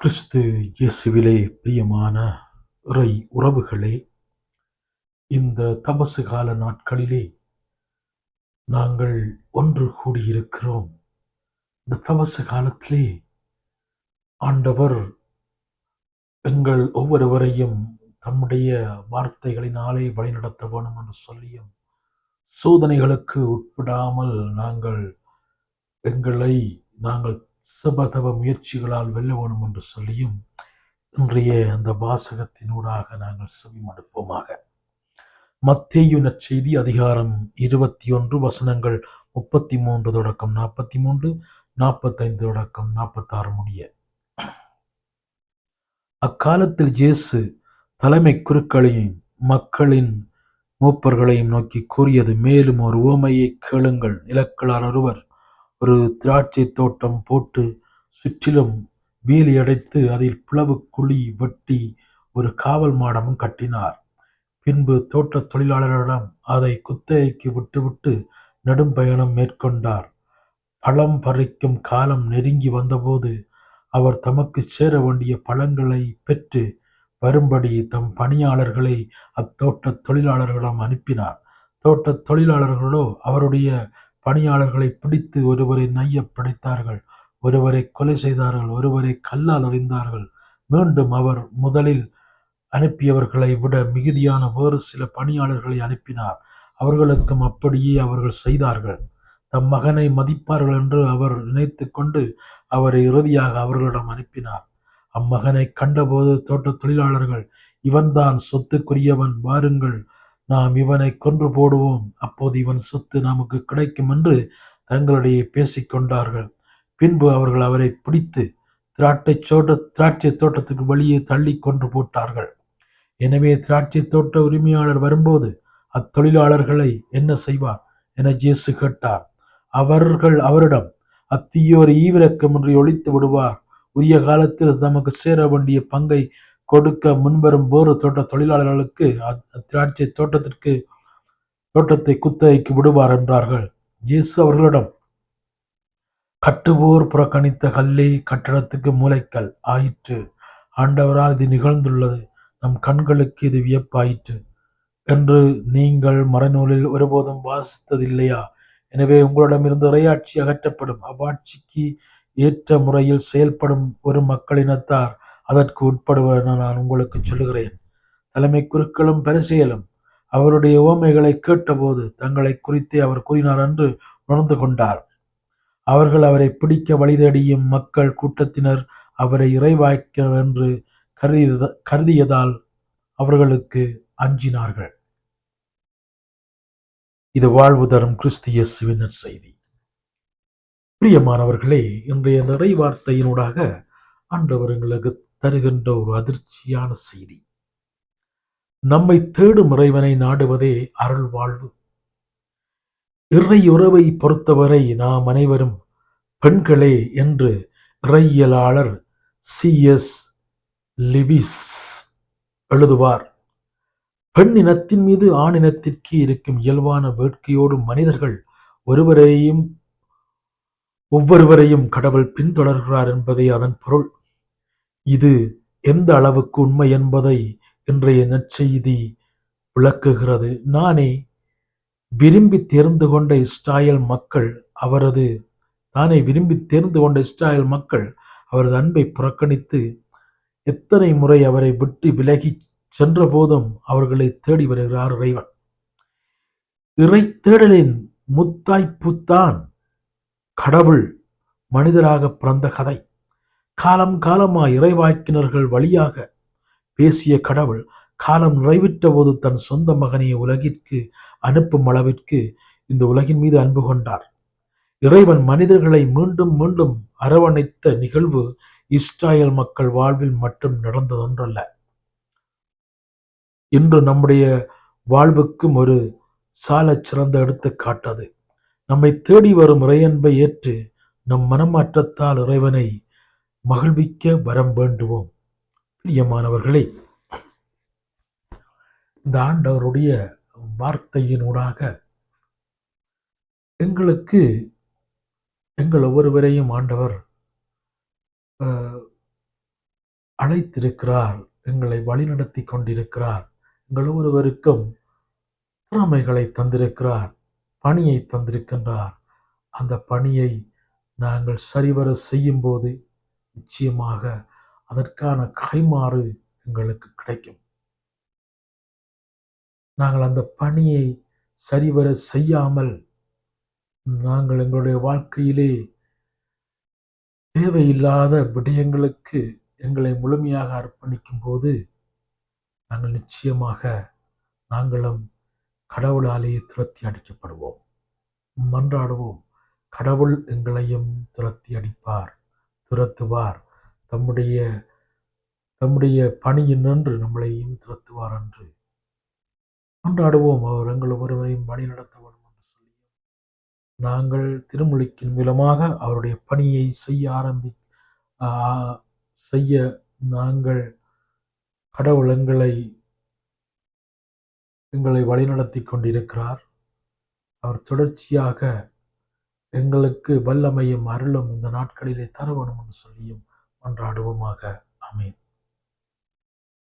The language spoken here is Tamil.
கிறிஸ்து இயேசுவிலே பிரியமான இறை உறவுகளே இந்த தபசு கால நாட்களிலே நாங்கள் ஒன்று கூடியிருக்கிறோம். இந்த தபசு காலத்திலே ஆண்டவர் எங்கள் ஒவ்வொருவரையும் தம்முடைய வார்த்தைகளினாலே வழிநடத்த வேணும் என்று சொல்லியும் சோதனைகளுக்கு உட்படாமல் நாங்கள் எங்களை நாங்கள் சபதவ முயற்சிகளால் வெல்ல வேணும் என்று சொல்லியும் இன்றைய அந்த வாசகத்தினூடாக நாங்கள் செவிமடுப்போமாக மத்தேயு நற்செய்தி அதிகாரம் இருபத்தி ஒன்று வசனங்கள் முப்பத்தி மூன்று தொடக்கம் நாற்பத்தி மூன்று நாற்பத்தைந்து தொடக்கம் நாற்பத்தாறு முடிய. அக்காலத்தில் ஜேசு தலைமை குருக்களையும் மக்களின் மூப்பர்களையும் நோக்கி கூறியது மேலும் ஒரு உவமையை கேளுங்கள். நிலக்களார் ஒருவர் ஒரு திராட்சை தோட்டம் போட்டு சுற்றிலும் வேலி அடைத்து அதில் பிளவு குழி வெட்டி ஒரு காவல் மாடமும் கட்டினார். பின்பு தோட்ட தொழிலாளர்களிடம் அதை குத்தகைக்கு விட்டுவிட்டு நெடும் பயணம் மேற்கொண்டார். பழம் பறிக்கும் காலம் நெருங்கி வந்தபோது அவர் தமக்கு சேர வேண்டிய பழங்களை பெற்று வரும்படி தம் பணியாளர்களை அத்தோட்ட தொழிலாளர்களிடம் அனுப்பினார். தோட்ட தொழிலாளர்களோ அவருடைய பணியாளர்களை பிடித்து ஒருவரை நைய படைத்தார்கள் ஒருவரை கொலை செய்தார்கள் ஒருவரை கல்லால் அறிந்தார்கள் மீண்டும் அவர் முதலில் அனுப்பியவர்களை விட மிகுதியான வேறு சில பணியாளர்களை அனுப்பினார். அவர்களுக்கும் அப்படியே அவர்கள் செய்தார்கள். தம் மகனை மதிப்பார்கள் என்று அவர் நினைத்து கொண்டு அவரை இறுதியாக அவர்களிடம் அனுப்பினார். அம்மகனை கண்டபோது தோட்ட தொழிலாளர்கள் இவன்தான் சொத்துக்குரியவன் வாருங்கள் நாம் இவனை கொன்று போடுவோம். அப்போது இவன் சொத்து நமக்கு கிடைக்கும் என்று தங்களிடையே பேசிக்கொண்டார்கள். பின்பு அவர்கள் அவரை பிடித்து திராட்டை சோட்ட திராட்சை தோட்டத்துக்கு வழியே தள்ளி கொன்று போட்டார்கள். எனவே திராட்சை தோட்ட உரிமையாளர் வரும்போது அத்தொழிலாளர்களை என்ன செய்வார் என ஜேசு கேட்டார். அவர்கள் அவரிடம் அத்தீயோர் ஈவிரக்கமின்றி ஒழித்து விடுவார். உரிய காலத்தில் தமக்கு சேர வேண்டிய பங்கை கொடுக்க முன்வரும் போர் தோட்ட தொழிலாளர்களுக்கு திராட்சை தோட்டத்திற்கு தோட்டத்தை குத்தகைக்கு விடுவார் என்றார்கள். இயேசு அவர்களிடம் கட்டுவோர் புறக்கணித்த கல்லே கட்டடத்துக்கு மூளைக்கல் ஆயிற்று. ஆண்டவரால் இது நிகழ்ந்துள்ளது. நம் கண்களுக்கு இது வியப்பாயிற்று. என்று நீங்கள் மறைநூலில் ஒருபோதும் வாசித்ததில்லையா? எனவே உங்களிடமிருந்து இறையாட்சி அகற்றப்படும் அவ்வாட்சிக்கு ஏற்ற முறையில் செயல்படும் ஒரு மக்களினத்தார். அதற்கு உட்படுவர் என நான் உங்களுக்கு சொல்லுகிறேன். தலைமை குருக்களும் பரிசெயலும் அவருடைய ஓமைகளை கேட்டபோது தங்களை குறித்தே அவர் கூறினார் என்று உணர்ந்து கொண்டார். அவர்கள் அவரை பிடிக்க வழிதடியும் மக்கள் கூட்டத்தினர் அவரை இறைவாய்க்கிறார் என்று கருதியத கருதியதால் அவர்களுக்கு அஞ்சினார்கள். இது வாழ்வு தரும் கிறிஸ்திய சிவினர் செய்தி பிரியமானவர்களே இன்றைய நிறைவார்த்தையினூடாக வார்த்தையினூடாக ஆண்டவர் எங்களுக்கு தருகின்ற ஒரு அதிர்ச்சியான செய்தி. நம்மை தேடும் இறைவனை நாடுவதே அருள் வாழ்வு. இறை உறவை பொறுத்தவரை நாம் அனைவரும் பெண்களே என்று இறையியலாளர் சி. எஸ். லிவிஸ் எழுதுவார். பெண் இனத்தின் மீது ஆணினத்திற்கு இருக்கும் இயல்பான வேட்கையோடு மனிதர்கள் ஒருவரையும் ஒவ்வொருவரையும் கடவுள் பின்தொடர்கிறார் என்பதே அதன் பொருள். இது எந்த அளவுக்கு உண்மை என்பதை இன்றைய நற்செய்தி விளக்குகிறது. நானே விரும்பி தேர்ந்து கொண்ட இஸ்ராயல் மக்கள் அவரது தானே விரும்பி தேர்ந்து கொண்ட இஸ்ராயல் மக்கள் அவரது அன்பை புறக்கணித்து எத்தனை முறை அவரை விட்டு விலகி சென்ற போதும் அவர்களை தேடி வருகிறார் இறைவன். இறை தேடலின் முத்தாய்ப்புத்தான் கடவுள் மனிதராக பிறந்த கதை. காலம் காலமாய் இறைவாக்கினர்கள் வழியாக பேசிய கடவுள் காலம் நிறைவிட்ட போது தன் சொந்த மகனை உலகிற்கு அனுப்பும் அளவிற்கு இந்த உலகின் மீது அன்பு கொண்டார். இறைவன் மனிதர்களை மீண்டும் மீண்டும் அரவணைத்த நிகழ்வு இஸ்ராயல் மக்கள் வாழ்வில் மட்டும் நடந்ததொன்றல்ல. இன்று நம்முடைய வாழ்வுக்கும் ஒரு சால சிறந்த எடுத்துக்காட்டது நம்மை தேடி வரும் இறையன்பை ஏற்று நம் மனமாற்றத்தால் இறைவனை மகிழ்விக்க வரம் வேண்டுவோம். பிரியமானவர்களே இந்த ஆண்டவருடைய வார்த்தையினூடாக எங்களுக்கு எங்கள் ஒவ்வொருவரையும் ஆண்டவர் அழைத்திருக்கிறார் எங்களை வழிநடத்தி கொண்டிருக்கிறார். எங்கள் ஒவ்வொருவருக்கும் திறமைகளை தந்திருக்கிறார் பணியை தந்திருக்கின்றார். அந்த பணியை நாங்கள் சரிவர செய்யும்போது நிச்சயமாக அதற்கான கைமாறு எங்களுக்கு கிடைக்கும். நாங்கள் அந்த பணியை சரிவர செய்யாமல் நாங்கள் எங்களுடைய வாழ்க்கையிலே தேவையில்லாத விடயங்களுக்கு எங்களை முழுமையாக அர்ப்பணிக்கும் போது நாங்கள் நிச்சயமாக நாங்களும் கடவுளாலேயே துரத்தி அடிக்கப்படுவோம். மன்றாடுவோம். கடவுள் எங்களையும் துரத்தி அடிப்பார். துரத்துவார். தம்முடைய தம்முடைய பணியின் நின்று நம்மளையும் துரத்துவார் என்று கொண்டாடுவோம் அவர் எங்கள் ஒருவரையும் பணி நடத்த வேண்டும் என்று சொல்லி நாங்கள் திருமொழிக்கின் மூலமாக அவருடைய பணியை செய்ய ஆரம்பி செய்ய நாங்கள் கடவுள் எங்களை எங்களை வழிநடத்தி கொண்டிருக்கிறார். அவர் தொடர்ச்சியாக எங்களுக்கு வல்லமையும் அருளும் இந்த நாட்களிலே தர என்று சொல்லியும் மன்றாடுவோமாக அமீன்